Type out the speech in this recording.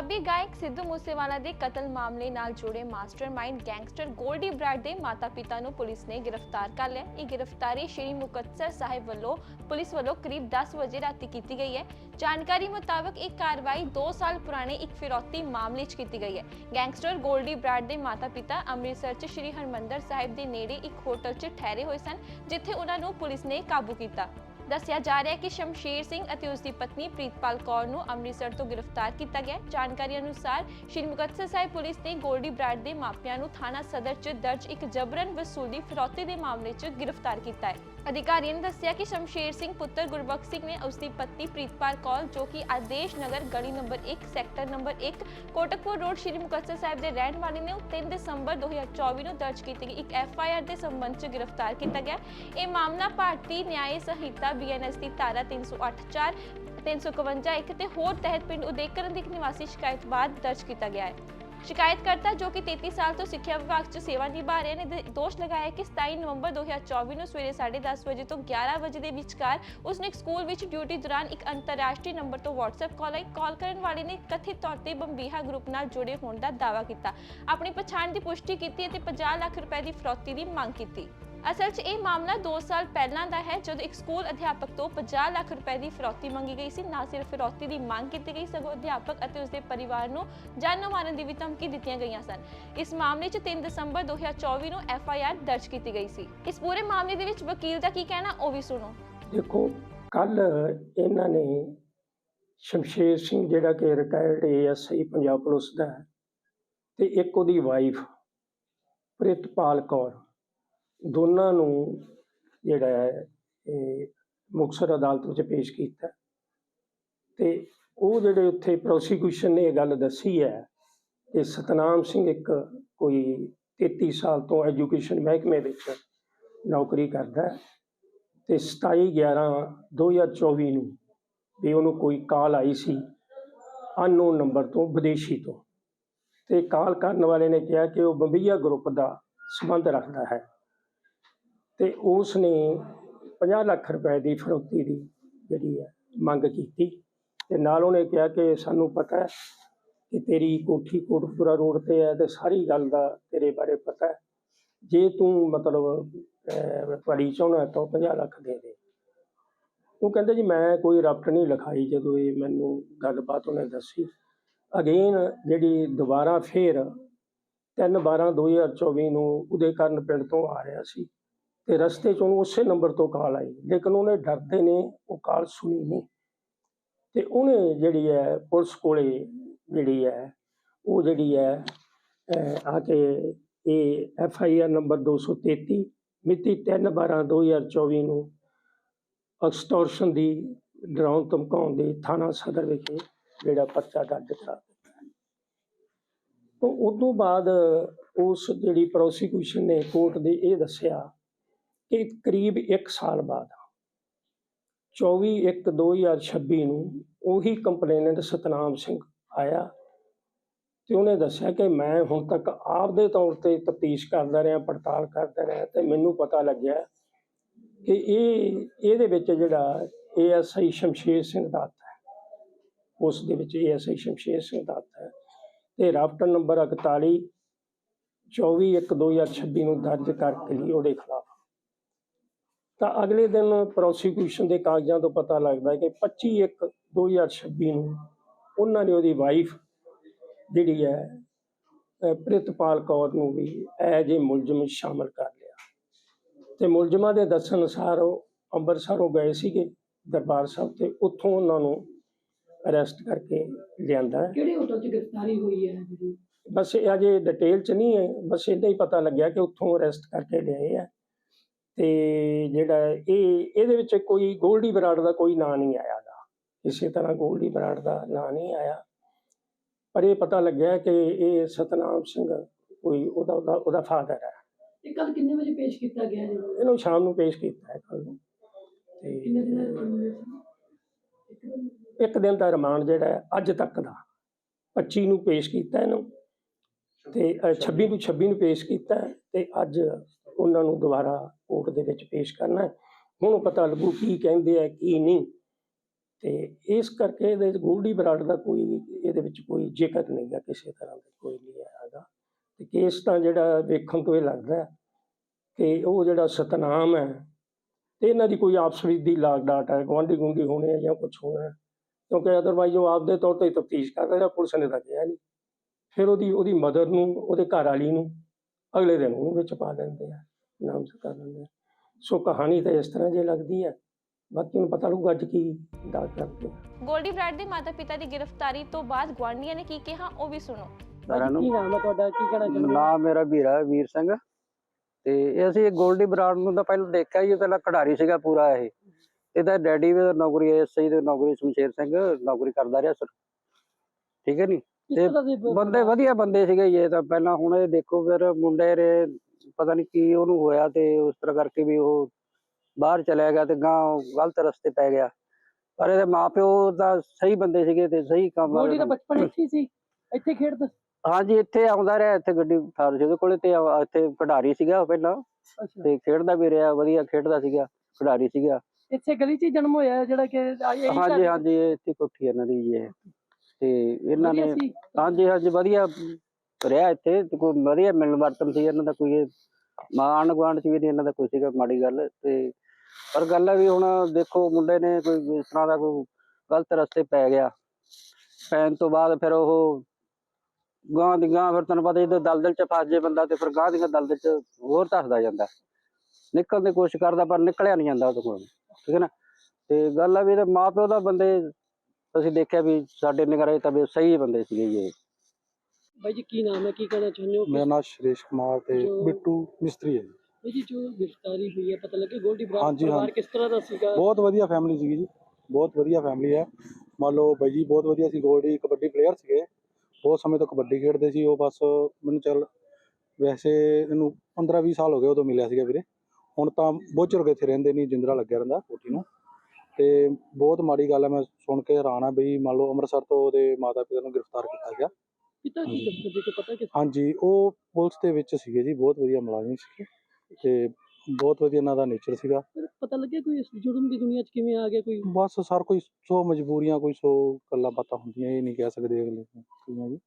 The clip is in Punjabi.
ਪੰਜਾਬੀ ਗਾਇਕ ਸਿੱਧੂ ਮੂਸੇਵਾਲਾ ਦੇ ਕਤਲ ਮਾਮਲੇ ਨਾਲ ਜੁੜੇ ਮਾਸਟਰਮਾਈਂਡ ਗੈਂਗਸਟਰ ਗੋਲਡੀ ਬ੍ਰੈਡ ਦੇ ਮਾਤਾ-ਪਿਤਾ ਨੂੰ ਪੁਲਿਸ ਨੇ ਗ੍ਰਿਫਤਾਰ ਕਰ ਲਿਆ। ਇਹ ਗ੍ਰਿਫਤਾਰੀ ਸ਼੍ਰੀ ਮੁਕਤਸਰ ਸਾਹਿਬ ਵੱਲੋਂ ਪੁਲਿਸ ਵੱਲੋਂ ਕਰੀਬ 10 ਵਜੇ ਰਾਤੀ ਕੀਤੀ ਗਈ ਹੈ। ਜਾਣਕਾਰੀ ਮੁਤਾਬਕ ਇਹ ਕਾਰਵਾਈ 2 ਸਾਲ ਪੁਰਾਣੇ ਇੱਕ ਫਿਰੌਤੀ ਮਾਮਲੇ 'ਚ ਕੀਤੀ ਗਈ ਹੈ। ਗੈਂਗਸਟਰ ਗੋਲਡੀ ਬ੍ਰੈਡ ਦੇ ਮਾਤਾ-ਪਿਤਾ ਅੰਮ੍ਰਿਤਸਰ 'ਚ ਸ਼੍ਰੀ ਹਰਮੰਦਰ ਸਾਹਿਬ ਦੇ ਨੇੜੇ ਇੱਕ ਹੋਟਲ 'ਚ ਠਹਿਰੇ ਹੋਏ ਸਨ, ਜਿੱਥੇ ਉਹਨਾਂ ਨੂੰ ਪੁਲਿਸ ਨੇ ਕਾਬੂ ਕੀਤਾ। ਦੱਸਿਆ ਜਾ ਰਿਹਾ ਹੈ ਕਿ ਸ਼ਮਸ਼ੀਰ ਸਿੰਘ ਅਤੇ ਉਸ ਦੀ ਪਤਨੀ ਪ੍ਰੀਤਪਾਲ ਕੌਰ ਨੂੰ ਅੰਮ੍ਰਿਤਸਰ ਤੋਂ ਗ੍ਰਿਫਤਾਰ ਕੀਤਾ ਗਿਆ ਜਾਣਕਾਰੀ ਅਨੁਸਾਰ ਸ਼੍ਰੀ ਮੁਕਤਸਰ ਸਾਹਿਬ ਪੁਲਿਸ ਨੇ ਗੋਲਡੀ ਬ੍ਰੈਡ ਦੇ ਮਾਪਿਆਂ ਨੂੰ ਥਾਣਾ ਸਦਰ 'ਚ ਦਰਜ ਇੱਕ ਜਬਰਨ ਵਸੂਲੀ ਫਿਰੌਤੀ ਦੇ ਮਾਮਲੇ 'ਚ ਗ੍ਰਿਫਤਾਰ ਕੀਤਾ ਹੈ। ਅਧਿਕਾਰੀਆਂ ਨੇ ਦੱਸਿਆ ਕਿ ਸ਼ਮਸ਼ੇਰ ਸਿੰਘ ਪੁੱਤਰ ਗੁਰਬਖਸ਼ ਸਿੰਘ ਨੇ ਉਸ ਦੀ ਪਤਨੀ ਪ੍ਰੀਤਪਾਲ ਕੌਰ, ਜੋ ਕਿ ਆਦੇਸ਼ ਨਗਰ ਗਲੀ number 1 sector number 1 Kotkapura road, Shri Muktsar Sahib ਦੇ ਰਹਿਣ ਵਾਲੇ ਨੇ 3 ਦਸੰਬਰ 2024 ਨੂੰ ਦਰਜ ਕੀਤੀ ਗਈ। ਇੱਕ ਐਫ ਆਈ ਆਰ ਦੇ ਸੰਬੰਧ 'ਚ ਗ੍ਰਿਫਤਾਰ ਕੀਤਾ ਗਿਆ। ਇਹ ਮਾਮਲਾ ਭਾਰਤੀ ਨਿਆਇ ਸੰਹਿਤਾ ਬੀਐਨਐਸ ਦੀ ਧਾਰਾ 308 351 ਇੱਕ ਤੇ ਹੋਰ ਤਹਿਤ ਪਿੰਡ ਉਦੇਕਰਨ ਦੀ ਇੱਕ ਨਿਵਾਸੀ ਸ਼ਿਕਾਇਤ ਬਾਅਦ ਦਰਜ ਕੀਤਾ ਗਿਆ ਹੈ। ਸ਼ਿਕਾਇਤਕਰਤਾ ਜੋ ਕਿ 33 ਸਾਲ ਤੋਂ ਸਿੱਖਿਆ ਵਿਭਾਗ 'ਚ ਸੇਵਾ ਨਿਭਾ ਰਹੇ ਨੇ ਦੋਸ਼ ਲਗਾਇਆ ਕਿ 27 ਨਵੰਬਰ 2024 ਨੂੰ ਸਵੇਰੇ 10:30 ਵਜੇ ਤੋਂ 11 ਵਜੇ ਦੇ ਵਿਚਕਾਰ ਉਸਨੇ ਇੱਕ ਸਕੂਲ ਵਿੱਚ ਡਿਊਟੀ ਦੌਰਾਨ ਇੱਕ ਅੰਤਰਰਾਸ਼ਟਰੀ ਨੰਬਰ ਤੋਂ WhatsApp ਕਾਲ ਆਈ। ਕਾਲ ਕਰਨ ਵਾਲੇ ਨੇ ਕਥਿਤ ਤੌਰ ਤੇ ਬੰਬੀਹਾ ਗਰੁੱਪ ਨਾਲ ਜੁੜੇ ਹੋਣ ਦਾ ਦਾਅਵਾ ਕੀਤਾ। ਆਪਣੀ ਪਛਾਣ ਦੀ ਪੁਸ਼ਟੀ ਕੀਤੀ ਅਤੇ 50 ਲੱਖ ਰੁਪਏ ਦੀ ਫਰੋਤੀ ਦੀ ਮੰਗ ਕੀਤੀ। ਅਸਲ 'ਚ ਇਹ ਮਾਮਲਾ 2 ਸਾਲ ਪਹਿਲਾਂ ਦਾ ਹੈ, ਜਦੋਂ ਇੱਕ ਸਕੂਲ ਅਧਿਆਪਕ ਤੋਂ 50 ਲੱਖ ਰੁਪਏ ਦੀ ਫਿਰੌਤੀ ਮੰਗੀ ਗਈ ਸੀ। ਨਾ ਸਿਰਫ ਫਿਰੌਤੀ ਦੀ ਮੰਗ ਕੀਤੀ ਗਈ, ਸਗੋਂ ਅਧਿਆਪਕ ਅਤੇ ਉਸਦੇ ਪਰਿਵਾਰ ਨੂੰ ਜਾਨੋਂ ਮਾਰਨ ਦੀ ਵੀ ਧਮਕੀ ਦਿੱਤੀਆਂ ਗਈਆਂ ਸਨ। ਇਸ ਮਾਮਲੇ 'ਚ 3 ਦਸੰਬਰ 2024 ਨੂੰ ਐਫ ਆਈ ਆਰ ਦਰਜ ਕੀਤੀ ਗਈ ਸੀ। ਇਸ ਪੂਰੇ ਮਾਮਲੇ ਦੇ ਵਿੱਚ ਵਕੀਲ ਦਾ ਕੀ ਕਹਿਣਾ, ਉਹ ਵੀ ਸੁਣੋ। ਦੇਖੋ ਕੱਲ ਇਹਨਾਂ ਨੇ ਸ਼ਮਸ਼ੇਰ ਸਿੰਘ ਜਿਹੜਾ ਕਿ ਰਿਟਾਇਰਡ ਏਐਸਆਈ ਪੰਜਾਬ ਪੁਲਿਸ ਦਾ ਹੈ ਤੇ ਇੱਕ ਉਹਦੀ ਵਾਈਫ ਪ੍ਰਿਤਪਾਲ ਕੌਰ। ਦੋਨਾਂ ਨੂੰ ਜਿਹੜਾ ਹੈ, ਇਹ ਮੁਕਤਸਰ ਅਦਾਲਤ ਵਿੱਚ ਪੇਸ਼ ਕੀਤਾ। ਤੇ ਉਹ ਜਿਹੜੇ ਉੱਥੇ ਪ੍ਰੋਸੀਕਿਊਸ਼ਨ ਨੇ ਇਹ ਗੱਲ ਦੱਸੀ ਹੈ ਕਿ ਸਤਨਾਮ ਸਿੰਘ ਇੱਕ ਕੋਈ 33 ਸਾਲ ਤੋਂ ਐਜੂਕੇਸ਼ਨ ਮਹਿਕਮੇ ਵਿੱਚ ਨੌਕਰੀ ਕਰਦਾ ਹੈ ਤੇ 27 11 2024 ਨੂੰ ਵੀ ਉਹਨੂੰ ਕੋਈ ਕਾਲ ਆਈ ਸੀ ਅਨਨੋਨ ਨੰਬਰ ਤੋਂ, ਵਿਦੇਸ਼ੀ ਤੋਂ। ਤੇ ਕਾਲ ਕਰਨ ਵਾਲੇ ਨੇ ਕਿਹਾ ਕਿ ਉਹ ਬੰਬਈਆ ਗਰੁੱਪ ਦਾ ਸੰਬੰਧ ਰੱਖਦਾ ਹੈ। ਤੇ ਉਸ ਨੇ 50 ਲੱਖ ਰੁਪਏ ਦੀ ਫਰੋਤੀ ਦੀ ਜਿਹੜੀ ਹੈ ਮੰਗ ਕੀਤੀ ਤੇ ਨਾਲ ਉਹਨੇ ਕਿਹਾ ਕਿ ਸਾਨੂੰ ਪਤਾ ਹੈ ਕਿ ਤੇਰੀ ਕੋਠੀ ਕੋਟਪੁਰਾ ਰੋਡ ਤੇ ਹੈ ਤੇ ਸਾਰੀ ਗੱਲ ਦਾ ਤੇਰੇ ਬਾਰੇ ਪਤਾ ਹੈ। ਜੇ ਤੂੰ ਮਤਲਬ ਅਹ, ਭਲੀ ਚਾਹੁੰਦਾ ਤਾਂ 50 ਲੱਖ ਦੇ ਦੇ। ਉਹ ਕਹਿੰਦੇ ਜੀ ਮੈਂ ਕੋਈ ਰਪਟ ਨਹੀਂ ਲਿਖਾਈ ਜਦੋਂ ਇਹ ਮੈਨੂੰ ਗੱਲਬਾਤ ਉਹਨੇ ਦੱਸੀ। ਅਗੇਨ ਜਿਹੜੀ ਦੁਬਾਰਾ ਫੇਰ 3 12 2024 ਨੂੰ ਉਹਦੇ ਕਰਨ ਪਿੰਡ ਤੋਂ ਆ ਰਿਹਾ ਸੀ। ਤੇ ਰਸਤੇ 'ਚ ਉਹਨੂੰ ਉਸੇ ਨੰਬਰ ਤੋਂ ਕਾਲ ਆਈ ਲੇਕਿਨ ਉਹਨੇ ਡਰਦੇ ਨੇ, ਉਹ ਕਾਲ ਸੁਣੀ ਨਹੀਂ ਤੇ ਉਹਨੇ ਜਿਹੜੀ ਹੈ, ਪੁਲਿਸ ਕੋਲੇ ਜਿਹੜੀ ਹੈ, ਉਹ ਜਿਹੜੀ ਹੈ ਆ ਕੇ ਇਹ ਐਫ ਆਈ ਆਰ ਨੰਬਰ 233 ਮਿਤੀ 3 12 2024 ਨੂੰ ਐਕਸਟੋਰਸ਼ਨ ਦੀ ਡਰਾਉਣ ਧਮਕਾਉਣ ਦੇ ਥਾਣਾ ਸਦਰ ਵਿਖੇ ਜਿਹੜਾ ਪਰਚਾ ਦਰਜ ਕਰਾ ਦਿੱਤਾ ਹੈ। ਤੋਂ ਉਸ ਤੋਂ ਬਾਅਦ ਉਸ ਜਿਹੜੀ ਪ੍ਰੋਸੀਕਿਊਸ਼ਨ ਨੇ ਕੋਰਟ ਦੇ ਇਹ ਦੱਸਿਆ ਕਿ ਕਰੀਬ 1 ਸਾਲ ਬਾਅਦ 24 1 2026 ਨੂੰ ਉਹੀ ਕੰਪਲੇਨੈਂਟ ਸਤਨਾਮ ਸਿੰਘ ਆਇਆ ਤੇ ਉਹਨੇ ਦੱਸਿਆ ਕਿ ਮੈਂ ਹੁਣ ਤੱਕ ਆਪਦੇ ਤੌਰ ਤੇ ਤਫਤੀਸ਼ ਕਰਦਾ ਰਿਹਾ, ਪੜਤਾਲ ਕਰਦਾ ਰਿਹਾ ਤੇ ਮੈਨੂੰ ਪਤਾ ਲੱਗਿਆ ਕਿ ਇਹ, ਇਹਦੇ ਵਿੱਚ ਜਿਹੜਾ ਏਐਸਆਈ ਸ਼ਮਸ਼ੇਰ ਸਿੰਘ ਦਾ ਹੈ। ਉਸ ਦੇ ਵਿੱਚ ਏਐਸਆਈ ਸ਼ਮਸ਼ੇਰ ਸਿੰਘ ਦਾ ਹੈ ਤੇ ਰਾਫਟਰ ਨੰਬਰ 41 24 1 2026 ਨੂੰ ਦਰਜ ਕਰਕੇ ਲਈ ਉਹਦੇ ਖਿਲਾਫ ਤਾਂ ਅਗਲੇ ਦਿਨ ਪ੍ਰੋਸੀਕਿਊਸ਼ਨ ਦੇ ਕਾਗਜ਼ਾਂ ਤੋਂ ਪਤਾ ਲੱਗਦਾ ਹੈ ਕਿ 25 1 2026 ਨੂੰ ਉਹਨਾਂ ਨੇ ਉਹਦੀ ਵਾਈਫ ਜਿਹੜੀ ਹੈ ਪ੍ਰਿਤਪਾਲ ਕੌਰ ਨੂੰ ਵੀ ਐਜ ਏ ਮੁਲਜ਼ਮ ਸ਼ਾਮਲ ਕਰ ਲਿਆ। ਤੇ ਮੁਲਜ਼ਮਾਂ ਦੇ ਦੱਸਣ ਅਨੁਸਾਰ ਉਹ ਅੰਮ੍ਰਿਤਸਰੋਂ ਗਏ ਸੀਗੇ ਦਰਬਾਰ ਸਾਹਿਬ ਤੇ ਉੱਥੋਂ ਉਹਨਾਂ ਨੂੰ ਅਰੈਸਟ ਕਰਕੇ ਲਿਆਂਦਾ ਕਿਹੜੇ ਹੋਟਲ 'ਚ ਗ੍ਰਿਫਤਾਰੀ ਹੋਈ ਹੈ ਜਿਹੜੀ? ਬਸ ਇਹ ਅਜੇ ਡਿਟੇਲ ਚ ਨਹੀਂ ਹੈ ਬਸ ਇੰਨਾ ਹੀ ਪਤਾ ਲੱਗਿਆ ਕਿ ਉੱਥੋਂ ਅਰੈਸਟ ਕਰਕੇ ਲਿਆਏ ਆ ਤੇ ਜਿਹੜਾ ਇਹ ਇਹਦੇ ਵਿੱਚ ਕੋਈ ਗੋਲਡੀ ਬਰਾੜ ਦਾ ਕੋਈ ਨਾਂ ਨਹੀਂ ਆਇਆ ਗਾ। ਇਸੇ ਤਰ੍ਹਾਂ ਗੋਲਡੀ ਬਰਾੜ ਦਾ ਨਾਂ ਨਹੀਂ ਆਇਆ। ਪਰ ਇਹ ਪਤਾ ਲੱਗਿਆ ਕਿ ਇਹ ਸਤਨਾਮ ਸਿੰਘ ਕੋਈ ਉਹਦਾ ਉਹਦਾ ਉਹਦਾ ਫਾਦਰ ਹੈ। ਇਹ ਕੱਲ ਕਿੰਨੇ ਵਜੇ ਪੇਸ਼ ਕੀਤਾ ਗਿਆ ਜੀ ਇਹਨੂੰ ਸ਼ਾਮ ਨੂੰ ਪੇਸ਼ ਕੀਤਾ ਹੈ ਕੱਲ ਨੂੰ। ਕਿੰਨੇ ਤੇ ਦਿਨਾਂ ਦਾ ਰਿਮਾਂਡ ਸੀ? ਇੱਕ ਦਿਨ? ਇੱਕ ਦਿਨ ਦਾ ਰਿਮਾਂਡ ਜਿਹੜਾ ਹੈ ਅੱਜ ਤੱਕ ਦਾ। 25 ਨੂੰ ਪੇਸ਼ ਕੀਤਾ ਇਹਨੂੰ। ਤੇ ਅ, 26 ਨੂੰ 26 ਨੂੰ ਪੇਸ਼ ਕੀਤਾ ਹੈ। ਤੇ ਅੱਜ ਉਹਨਾਂ ਨੂੰ ਦੁਬਾਰਾ ਕੋਰਟ ਦੇ ਵਿੱਚ ਪੇਸ਼ ਕਰਨਾ ਹੈ। ਹੁਣ ਪਤਾ ਲੱਗੂ ਕੀ ਕਹਿੰਦੇ ਆ, ਕੀ ਨਹੀਂ। ਤੇ ਇਸ ਕਰਕੇ ਇਹਦੇ ਗੋਲਡੀ ਬਰਾੜ ਦਾ ਕੋਈ, ਇਹਦੇ ਵਿੱਚ ਕੋਈ ਜ਼ਿਕਰ ਨਹੀਂ ਗਾ ਕਿਸੇ ਤਰ੍ਹਾਂ ਦਾ, ਕੋਈ ਨਹੀਂ ਹੈਗਾ। ਤੇ ਕੇਸ ਤਾਂ ਜਿਹੜਾ ਵੇਖਣ ਤੋਂ ਇਹ ਲੱਗਦਾ ਕਿ ਉਹ ਜਿਹੜਾ ਸਤਨਾਮ ਹੈ, ਤੇ ਇਹਨਾਂ ਦੀ ਕੋਈ ਆਪਸ ਵਿੱਚ ਦੀ ਲਾਗ ਡਾਟ ਹੈ, ਗੁਆਂਢੀ ਗੁੰਡੀ ਹੋਣੇ ਆ ਜਾਂ ਕੁਝ ਹੋਣਾ ਕਿਉਂਕਿ ਅਦਰਵਾਈਜ਼ ਉਹ ਆਪਦੇ ਤੌਰ ਤੇ ਤਫਤੀਸ਼ ਕਰ ਰਿਹਾ, ਪੁਲਿਸ ਨੇ ਤਾਂ ਕਿਹਾ ਨਹੀਂ। ਫਿਰ ਉਹਦੀ ਉਹਦੀ ਮਦਰ ਨੂੰ, ਉਹਦੇ ਘਰ ਵਾਲੀ ਨੂੰ ਅਗਲੇ ਦਿਨ ਉਹਨੂੰ ਵਿੱਚ ਪਾ ਲੈਂਦੇ ਆ ਨਾਮ ਕਰ ਲੈਂਦੇ ਆ। ਸੋ ਕਹਾਣੀ ਤਾਂ ਇਸ ਤਰ੍ਹਾਂ ਜੇ ਲੱਗਦੀ ਹੈ ਬਾਕੀ ਨੂੰ ਪਤਾ ਲੱਗੂਗਾ ਅੱਜ ਕੀ ਦਾ ਕਰਦੇ ਗੋਲਡੀ ਬਰਾੜ ਦੇ ਮਾਤਾ-ਪਿਤਾ ਦੀ ਗ੍ਰਿਫਤਾਰੀ ਤੋਂ ਬਾਅਦ ਗੁਆਂਢੀਆਂ ਨੇ ਕੀ ਕਿਹਾ ਉਹ ਵੀ ਸੁਣੋ। ਕੀ ਨਾਮ ਹੈ ਤੁਹਾਡਾ? ਕੀ ਕਹਿਣਾ ਚਾਹੁੰਦੇ ਹੋ? ਨਾਮ ਮੇਰਾ ਵੀਰਾ ਹੈ, ਵੀਰ ਸਿੰਘ। ਤੇ ਇਹ ਅਸੀਂ ਗੋਲਡੀ ਬਰਾੜ ਨੂੰ ਤਾਂ ਪਹਿਲਾਂ ਦੇਖਿਆ ਹੀ ਇਹ ਪਹਿਲਾਂ ਖਿਡਾਰੀ ਸੀਗਾ ਪੂਰਾ ਇਹ। ਇਹਦਾ ਡੈਡੀ ਵੀ ਨੌਕਰੀ ਐਸਆਈ ਦੇ ਨੌਕਰੀ ਸ਼ਮਸ਼ੇਰ ਸਿੰਘ ਨੌਕਰੀ ਕਰਦਾ ਰਿਹਾ ਸਰ। ਠੀਕ ਹੈ ਨੀ? ਕਿਸ ਤੇ ਤਰ੍ਹਾਂ ਦੇ ਬ- ਬੰਦੇ ਵਧੀਆ ਬੰਦੇ ਸੀਗੇ ਜੀ ਇਹ ਤਾਂ ਪਹਿਲਾਂ ਹੁਣ ਇਹ ਦੇਖੋ ਫਿਰ ਮੁੰਡੇ ਰੇ ਪਤਾ ਨਹੀਂ ਕੀ ਉਹਨੂੰ ਹੋਇਆ ਤੇ ਉਸ ਤਰ੍ਹਾਂ ਕਰਕੇ ਵੀ ਉਹ ਬਾਹਰ ਚਲਿਆ ਗਿਆ ਤੇ ਗਾਂ ਗਲਤ ਰਸਤੇ ਪੈ ਗਿਆ। ਪਰ ਇਹਦੇ ਮਾਪਿਓ ਤਾਂ ਸਹੀ ਬੰਦੇ ਸੀਗੇ ਤੇ ਸਹੀ ਕੰਮ ਗੋਲਡੀ ਦਾ ਬਚਪਨ ਇੱਥੇ ਹੀ ਸੀ। ਇੱਥੇ ਖੇਡਦਾ ਹਾਂਜੀ ਇੱਥੇ ਆਉਂਦਾ ਰਿਹਾ ਇੱਥੇ ਗੱਡੀ ਠਾਰ ਸੀ ਉਹਦੇ ਕੋਲੇ ਤੇ ਆ- ਇੱਥੇ ਖਿਡਾਰੀ ਸੀਗਾ ਉਹ ਪਹਿਲਾਂ। ਅੱਛਾ। ਤੇ ਖੇਡਦਾ ਵੀ ਰਿਹਾ ਵਧੀਆ ਖੇਡਦਾ ਸੀਗਾ ਖਿਡਾਰੀ ਸੀਗਾ। ਇੱਥੇ ਗਲੀ 'ਚ ਹੀ ਜਨਮ ਹੋਇਆ ਜਿਹੜਾ ਕਿ ਆ- ਇਹੀ ਹਾਂਜੀ ਘਰ- ਹਾਂਜੀ ਇਹ ਇੱਥੇ ਕੋਠੀ ਇਹਨਾਂ ਦੀ ਜੀ ਇਹ। ਤੇ ਇਹਨਾਂ ਵਧੀਆ ਨੇ ਸੀ। ਹਾਂਜੀ ਹਾਂਜੀ ਵਧੀਆ ਰਿਹਾ ਇੱਥੇ। ਤੇ ਕੋਈ ਵਧੀਆ ਮਿਲਣ ਵਰਤਨ ਸੀ ਇਹਨਾਂ ਦਾ ਕੋਈ। ਮਾਣ ਗੁਆਂਢ ਚ ਵੀ ਨਹੀਂ ਇਹਨਾਂ ਦਾ ਕੋਈ ਸੀਗਾ ਮਾੜੀ ਗੱਲ। ਤੇ ਪਰ ਗੱਲ ਹੈ ਵੀ ਹੁਣ ਦੇਖੋ ਮੁੰਡੇ ਨੇ ਕੋਈ ਇਸ ਤਰ੍ਹਾਂ ਦਾ ਕੋਈ ਗਲਤ ਰਸਤੇ ਪੈ ਗਿਆ। ਪੈਣ ਤੋਂ ਬਾਅਦ ਫਿਰ ਉਹ ਗਾਂ ਦੀ ਗਾਂ ਫਿਰ ਤੈਨੂੰ ਪਤਾ ਜਦੋਂ ਦਲਦਲ ਚ ਫਸ ਜੇ ਬੰਦਾ ਤੇ ਫਿਰ ਗਾਂ ਦੀਆਂ ਦਲਦਲ ਚ ਹੋਰ ਧਸਦਾ ਜਾਂਦਾ। ਨਿਕਲਣ ਦੀ ਕੋਸ਼ਿਸ਼ ਕਰਦਾ ਪਰ ਨਿਕਲਿਆ ਨਹੀਂ ਜਾਂਦਾ ਉਹਦੇ ਕੋਲ। ਠੀਕ ਹੈ ਨਾ? ਤੇ ਗੱਲ ਆ ਵੀ ਇਹਦੇ ਮਾਪਿਓ ਦਾ ਬੰਦੇ ਅਸੀਂ ਦੇਖਿਆ ਵੀ ਸਾਡੇ ਨਿਗਰਾਏ ਤਾਂ ਵੀ ਸਹੀ ਬੰਦੇ ਸੀਗੇ ਜੀ ਇਹ। ਬਾਈ ਜੀ ਕੀ ਨਾਮ ਹੈ? ਕੀ ਕਹਿਣਾ ਚਾਹੁੰਦੇ ਹੋ? ਮੇਰਾ ਨਾਮ ਸ਼੍ਰੇਸ਼ ਕੁਮਾਰ ਤੇ ਜੋ- ਬਿੱਟੂ ਮਿਸਤਰੀ ਹੈ ਜੀ। ਬਾਈ ਜੀ ਜੋ ਗ੍ਰਿਫਤਾਰੀ ਹੋਈ ਹੈ ਪਤਾ ਲੱਗੇ ਗੋਲਡੀ ਬਰਾੜ ਹਾਂਜੀ, ਪਰਿਵਾਰ ਹਾਂਜੀ। ਕਿਸ ਤਰ੍ਹਾਂ ਦਾ ਸੀਗਾ? ਬਹੁਤ ਵਧੀਆ ਫੈਮਿਲੀ ਸੀਗੀ ਜੀ। ਬਹੁਤ ਵਧੀਆ ਫੈਮਿਲੀ ਹੈ। ਮੰਨ ਲਓ ਬਾਈ ਜੀ ਬਹੁਤ ਵਧੀਆ ਸੀ। ਗੋਲਡੀ ਕਬੱਡੀ ਪਲੇਅਰ ਸੀਗੇ। ਬਹੁਤ ਸਮੇਂ ਤੋਂ ਕਬੱਡੀ ਖੇਡਦੇ ਸੀ। ਉਹ ਬਸ ਮੈਨੂੰ ਚੱਲ ਵੈਸੇ ਇਹਨੂੰ 15 20 ਸਾਲ ਹੋ ਗਏ ਉਦੋਂ ਮਿਲਿਆ ਸੀਗਾ ਵੀਰੇ। ਹੁਣ ਤਾਂ ਬੋਚਰ ਇੱਥੇ ਰਹਿੰਦੇ ਨਹੀਂ ਜਿੰਦਰਾ ਲੱਗਿਆ ਰਹਿੰਦਾ ਕੋਠੀ ਨੂੰ। ਤੇ ਬਹੁਤ ਮਾੜੀ ਗੱਲ ਹੈ ਮੈਂ ਸੁਣ ਕੇ ਹੈਰਾਨ ਆ ਬਈ ਮੰਨ ਲਓ ਅੰਮ੍ਰਿਤਸਰ ਤੋਂ ਉਹਦੇ ਮਾਤਾ ਪਿਤਾ ਨੂੰ ਗ੍ਰਿਫਤਾਰ ਕੀਤਾ ਗਿਆ। ਹਾਂਜੀ। ਉਹ ਪੁਲਿਸ ਦੇ ਵਿੱਚ ਸੀਗੇ ਜੀ ਬਹੁਤ ਵਧੀਆ ਮੁਲਾਜ਼ਮ ਸੀਗੇ ਤੇ ਬਹੁਤ ਵਧੀਆ ਇਹਨਾਂ ਦਾ ਨੇਚਰ ਸੀਗਾ। ਪਤਾ ਲੱਗਿਆ ਕੋਈ ਜੁਰਮ ਦੀ ਦੁਨੀਆ 'ਚ ਕਿਵੇਂ ਆ ਗਿਆ ਕੋਈ? ਬਸ ਸਰ ਕੋਈ ਸੋ ਮਜਬੂਰੀਆਂ ਕੋਈ ਸੋ ਗੱਲਾਂ ਬਾਤਾਂ ਹੁੰਦੀਆਂ ਇਹ ਨਹੀਂ ਕਹਿ ਸਕਦੇ ਅਗਲੇ ਨੂੰ ਠੀਕ ਜੀ।